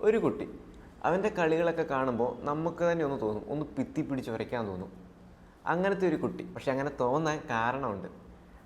ഒരു കുട്ടി അവന്റെ കളികളൊക്കെ കാണുമ്പോൾ നമുക്ക് തന്നെ ഒന്ന് തോന്നും ഒന്ന് പിത്തി പിടിച്ച് വരയ്ക്കാൻ തോന്നും. അങ്ങനത്തെ ഒരു കുട്ടി പക്ഷെ അങ്ങനെ തോന്നാൻ കാരണമുണ്ട്.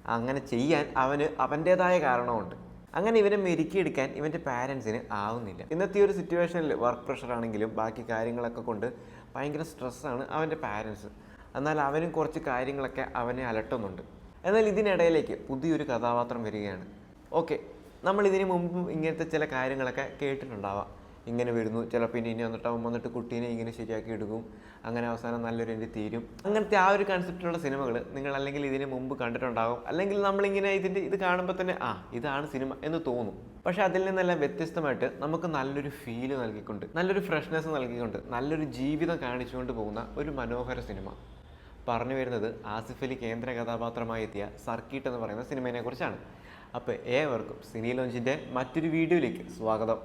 അങ്ങനെ ചെയ്യാൻ അവന് അവന്റേതായ കാരണമുണ്ട്. അങ്ങനെ ഇവനെ മെരുക്കിയെടുക്കാൻ ഇവന്റെ പാരൻസിന് ആവുന്നില്ല. ഇന്നത്തെ ഒരു സിറ്റുവേഷനിൽ വർക്ക് പ്രഷർ ആണെങ്കിലും ബാക്കി കാര്യങ്ങളൊക്കെ കൊണ്ട് ഭയങ്കര സ്ട്രെസ്സാണ് അവന്റെ പാരൻസ്. എന്നാൽ അവനും കുറച്ച് കാര്യങ്ങളൊക്കെ അവനെ അലട്ടുന്നുണ്ട്. എന്നാൽ ഇതിനിടയിലേക്ക് പുതിയൊരു കഥാപാത്രം വരികയാണ്. ഓക്കെ നമ്മൾ ഇതിനു മുമ്പും ഇങ്ങനത്തെ ചില കാര്യങ്ങളൊക്കെ കേട്ടിട്ടുണ്ടാവാം. ഇങ്ങനെ വരുന്നു. ചിലപ്പോൾ ഇനി ഇനി വന്നിട്ട് അവൻ വന്നിട്ട് കുട്ടീനെ ഇങ്ങനെ ശരിയാക്കി എടുക്കും. അങ്ങനെ അവസാനം നല്ലൊരു എന്റെ തീരും. അങ്ങനത്തെ ആ ഒരു കൺസെപ്റ്റിലുള്ള സിനിമകൾ നിങ്ങൾ അല്ലെങ്കിൽ ഇതിന് മുമ്പ് കണ്ടിട്ടുണ്ടാകും. അല്ലെങ്കിൽ നമ്മളിങ്ങനെ ഇതിന്റെ ഇത് കാണുമ്പോൾ തന്നെ ആ ഇതാണ് സിനിമ എന്ന് തോന്നും. പക്ഷേ അതിൽ നിന്നെല്ലാം വ്യത്യസ്തമായിട്ട് നമുക്ക് നല്ലൊരു ഫീൽ നൽകിക്കൊണ്ട് നല്ലൊരു ഫ്രഷ്നെസ് നൽകിക്കൊണ്ട് നല്ലൊരു ജീവിതം കാണിച്ചുകൊണ്ട് പോകുന്ന ഒരു മനോഹര സിനിമ. പറഞ്ഞു വരുന്നത് ആസിഫ് അലി കേന്ദ്ര കഥാപാത്രമായി എത്തിയ സർക്കിട്ട് എന്ന് പറയുന്ന സിനിമയെക്കുറിച്ചാണ് അപ്പോൾ ഏവർക്കും സിനി ലോഞ്ചിന്റെ മറ്റൊരു വീഡിയോയിലേക്ക് സ്വാഗതം.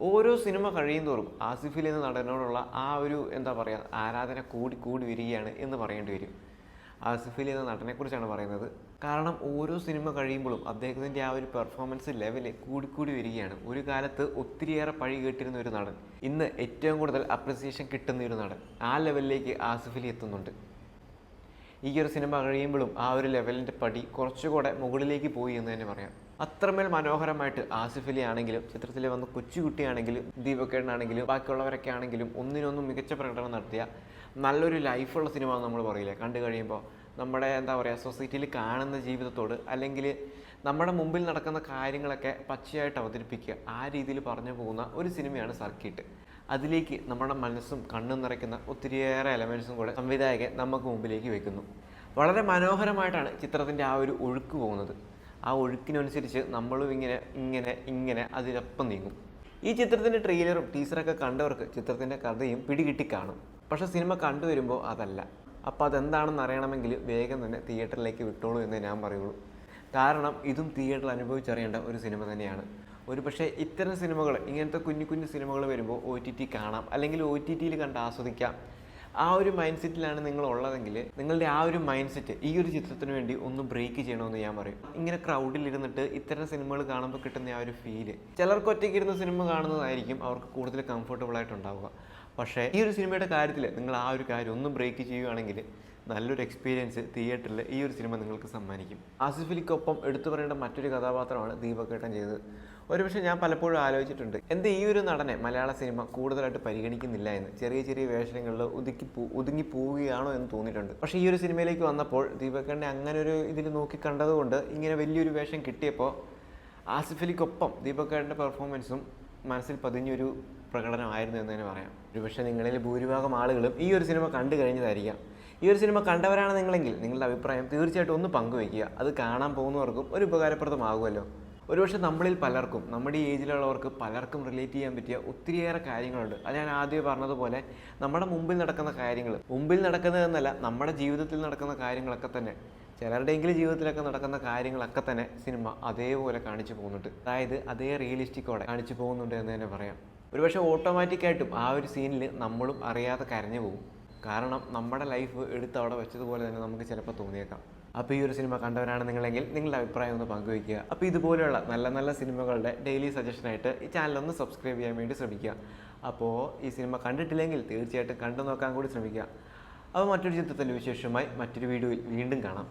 ഓരോ സിനിമ കഴിയുന്തോറും ആസിഫിൽ എന്ന നടനോടുള്ള ആ ഒരു എന്താ പറയുക ആരാധന കൂടി കൂടി വരികയാണ് എന്ന് പറയേണ്ടി വരും. ആസിഫിൽ എന്ന നടനെക്കുറിച്ചാണ് പറയുന്നത്. കാരണം ഓരോ സിനിമ കഴിയുമ്പോഴും അദ്ദേഹത്തിന്റെ ആ ഒരു പെർഫോമൻസ് ലെവൽ കൂടിക്കൂടി വരികയാണ്. ഒരു കാലത്ത് ഒത്തിരിയേറെ പഴി കേട്ടിരുന്ന ഒരു നടൻ. ഇന്ന് ഏറ്റവും കൂടുതൽ അപ്രിസിയേഷൻ കിട്ടുന്ന ഒരു നടൻ. ആ ലെവലിലേക്ക് ആസിഫിൽ എത്തുന്നുണ്ട്. ഈ ഒരു സിനിമ കഴിയുമ്പോഴും ആ ഒരു ലെവലിന്റെ പടി കുറച്ചുകൂടെ മുകളിലേക്ക് പോയി എന്ന് തന്നെ പറയാം. അത്രമേൽ മനോഹരമായിട്ട് ആസിഫ് അലി ആണെങ്കിലും ചിത്രത്തിൽ വന്ന കൊച്ചുകുട്ടിയാണെങ്കിലും ദീപക്കേടനാണെങ്കിലും ബാക്കിയുള്ളവരൊക്കെ ആണെങ്കിലും ഒന്നിനൊന്നും മികച്ച പ്രകടനം നടത്തിയ നല്ലൊരു ലൈഫുള്ള സിനിമ എന്ന് നമ്മൾ പറയില്ലേ? കണ്ടു കഴിയുമ്പോൾ നമ്മുടെ എന്താ പറയുക സൊസൈറ്റിയിൽ കാണുന്ന ജീവിതത്തോട് അല്ലെങ്കിൽ നമ്മുടെ മുമ്പിൽ നടക്കുന്ന കാര്യങ്ങളൊക്കെ പച്ചയായിട്ട് അവതരിപ്പിക്കുക ആ രീതിയിൽ പറഞ്ഞു പോകുന്ന ഒരു സിനിമയാണ് സർക്കിട്ട്. അതിലേക്ക് നമ്മുടെ മനസ്സും കണ്ണും നിറയ്ക്കുന്ന ഒത്തിരിയേറെ എലമെൻസും കൂടെ സംവിധായകൻ നമുക്ക് മുമ്പിലേക്ക് വെക്കുന്നു. വളരെ മനോഹരമായിട്ടാണ് ചിത്രത്തിന്റെ ആ ഒരു ഒഴുക്ക് പോകുന്നത്. ആ ഒഴുക്കിനനുസരിച്ച് നമ്മളും ഇങ്ങനെ ഇങ്ങനെ ഇങ്ങനെ അതിനൊപ്പം നീങ്ങും. ഈ ചിത്രത്തിന്റെ ട്രെയിലറും ടീസറൊക്കെ കണ്ടവർക്ക് ചിത്രത്തിന്റെ കഥയും പിടികിട്ടി കാണും. പക്ഷേ സിനിമ കണ്ടുവരുമ്പോൾ അതല്ല. അപ്പോൾ അതെന്താണെന്ന് അറിയണമെങ്കിൽ വേഗം തന്നെ തിയേറ്ററിലേക്ക് വിട്ടോളൂ എന്ന് ഞാൻ പറയുള്ളൂ. കാരണം ഇതും തിയേറ്ററിൽ അനുഭവിച്ചറിയേണ്ട ഒരു സിനിമ തന്നെയാണ്. ഒരു പക്ഷേ ഇത്തരം സിനിമകൾ ഇങ്ങനത്തെ കുഞ്ഞു കുഞ്ഞു സിനിമകൾ വരുമ്പോൾ ഒ ടി ടി കാണാം അല്ലെങ്കിൽ ഒ ടി ടിയിൽ കണ്ട് ആസ്വദിക്കാം. ആ ഒരു മൈൻഡ് സെറ്റിലാണ് നിങ്ങൾ ഉള്ളതെങ്കിൽ നിങ്ങളുടെ ആ ഒരു മൈൻഡ് സെറ്റ് ഈ ഒരു ചിത്രത്തിന് വേണ്ടി ഒന്ന് ബ്രേക്ക് ചെയ്യണമെന്ന് ഞാൻ പറയും. ഇങ്ങനെ ക്രൗഡിൽ ഇരുന്നിട്ട് ഇത്തരം സിനിമകൾ കാണുമ്പോൾ കിട്ടുന്ന ആ ഒരു ഫീൽ ചിലർക്ക് ഒറ്റയ്ക്ക് ഇരുന്ന് സിനിമ കാണുന്നതായിരിക്കും അവർക്ക് കൂടുതൽ കംഫർട്ടബിൾ ആയിട്ടുണ്ടാവുക പക്ഷേ ഈ ഒരു സിനിമയുടെ കാര്യത്തിൽ നിങ്ങൾ ആ ഒരു കാര്യം ഒന്നും ബ്രേക്ക് ചെയ്യുകയാണെങ്കിൽ നല്ലൊരു എക്സ്പീരിയൻസ് തിയേറ്ററിൽ ഈ ഒരു സിനിമ നിങ്ങൾക്ക് സമ്മാനിക്കും. ആസിഫ് അലിക്കൊപ്പം എടുത്തു പറയേണ്ട മറ്റൊരു കഥാപാത്രമാണ് ദീപകേട്ടൻ ചെയ്തത്. ഒരുപക്ഷെ ഞാൻ പലപ്പോഴും ആലോചിച്ചിട്ടുണ്ട് എന്ത് ഈ ഒരു നടനെ മലയാള സിനിമ കൂടുതലായിട്ട് പരിഗണിക്കുന്നില്ല എന്ന്? ചെറിയ ചെറിയ വേഷങ്ങളിൽ ഒതുക്കി ഒതുങ്ങി പോവുകയാണോ എന്ന് തോന്നിയിട്ടുണ്ട്. പക്ഷേ ഈ ഒരു സിനിമയിലേക്ക് വന്നപ്പോൾ ദീപകേട്ടനെ അങ്ങനെ ഒരു ഇതിൽ നോക്കി കണ്ടതുകൊണ്ട് ഇങ്ങനെ വലിയൊരു വേഷം കിട്ടിയപ്പോൾ ആസിഫ് അലിക്കൊപ്പം ദീപക്കേട്ടന്റെ പെർഫോമൻസും മനസ്സിൽ പതിഞ്ഞൊരു പ്രകടനമായിരുന്നു എന്ന് തന്നെ പറയാം. ഒരുപക്ഷെ നിങ്ങളിൽ ഭൂരിഭാഗം ആളുകളും ഈ ഒരു സിനിമ കണ്ടു കഴിഞ്ഞതായിരിക്കാം. ഈ ഒരു സിനിമ കണ്ടവരാണ് നിങ്ങളെങ്കിൽ നിങ്ങളുടെ അഭിപ്രായം തീർച്ചയായിട്ടും ഒന്ന് പങ്കുവയ്ക്കുക. അത് കാണാൻ പോകുന്നവർക്കും ഒരു ഉപകാരപ്രദമാകുമല്ലോ. ഒരുപക്ഷെ നമ്മളിൽ പലർക്കും നമ്മുടെ ഈ ഏജിലുള്ളവർക്ക് പലർക്കും റിലേറ്റ് ചെയ്യാൻ പറ്റിയ ഒത്തിരിയേറെ കാര്യങ്ങളുണ്ട്. അത് ഞാൻ ആദ്യം പറഞ്ഞതുപോലെ നമ്മുടെ മുമ്പിൽ നടക്കുന്ന കാര്യങ്ങൾ മുമ്പിൽ നടക്കുന്നതെന്നല്ല നമ്മുടെ ജീവിതത്തിൽ നടക്കുന്ന കാര്യങ്ങളൊക്കെ തന്നെ. ചിലരുടെയെങ്കിലും ജീവിതത്തിലൊക്കെ നടക്കുന്ന കാര്യങ്ങളൊക്കെ തന്നെ സിനിമ അതേപോലെ കാണിച്ചു പോകുന്നുണ്ട്. അതായത് അതേ റിയലിസ്റ്റിക്കോടെ കാണിച്ചു പോകുന്നുണ്ട് എന്ന് തന്നെ പറയാം. ഒരുപക്ഷെ ഓട്ടോമാറ്റിക്കായിട്ടും ആ ഒരു സീനിൽ നമ്മളും അറിയാതെ കരഞ്ഞു പോകും. കാരണം നമ്മുടെ ലൈഫ് എടുത്ത് അവിടെ വെച്ചതുപോലെ തന്നെ നമുക്ക് ചിലപ്പോൾ തോന്നിയേക്കാം. അപ്പോൾ ഈ ഒരു സിനിമ കണ്ടവരാണ് നിങ്ങളെങ്കിൽ നിങ്ങളുടെ അഭിപ്രായം ഒന്ന് പങ്കുവയ്ക്കുക. അപ്പോൾ ഇതുപോലെയുള്ള നല്ല നല്ല സിനിമകളുടെ ഡെയിലി സജഷനായിട്ട് ഈ ചാനൽ ഒന്ന് സബ്സ്ക്രൈബ് ചെയ്യാൻ വേണ്ടി ശ്രമിക്കുക. അപ്പോൾ ഈ സിനിമ കണ്ടിട്ടില്ലെങ്കിൽ തീർച്ചയായിട്ടും കണ്ടു നോക്കാൻ കൂടി ശ്രമിക്കുക. അപ്പോൾ മറ്റൊരു ചിത്രത്തിന്റെ വിശേഷമായി മറ്റൊരു വീഡിയോയിൽ വീണ്ടും കാണാം.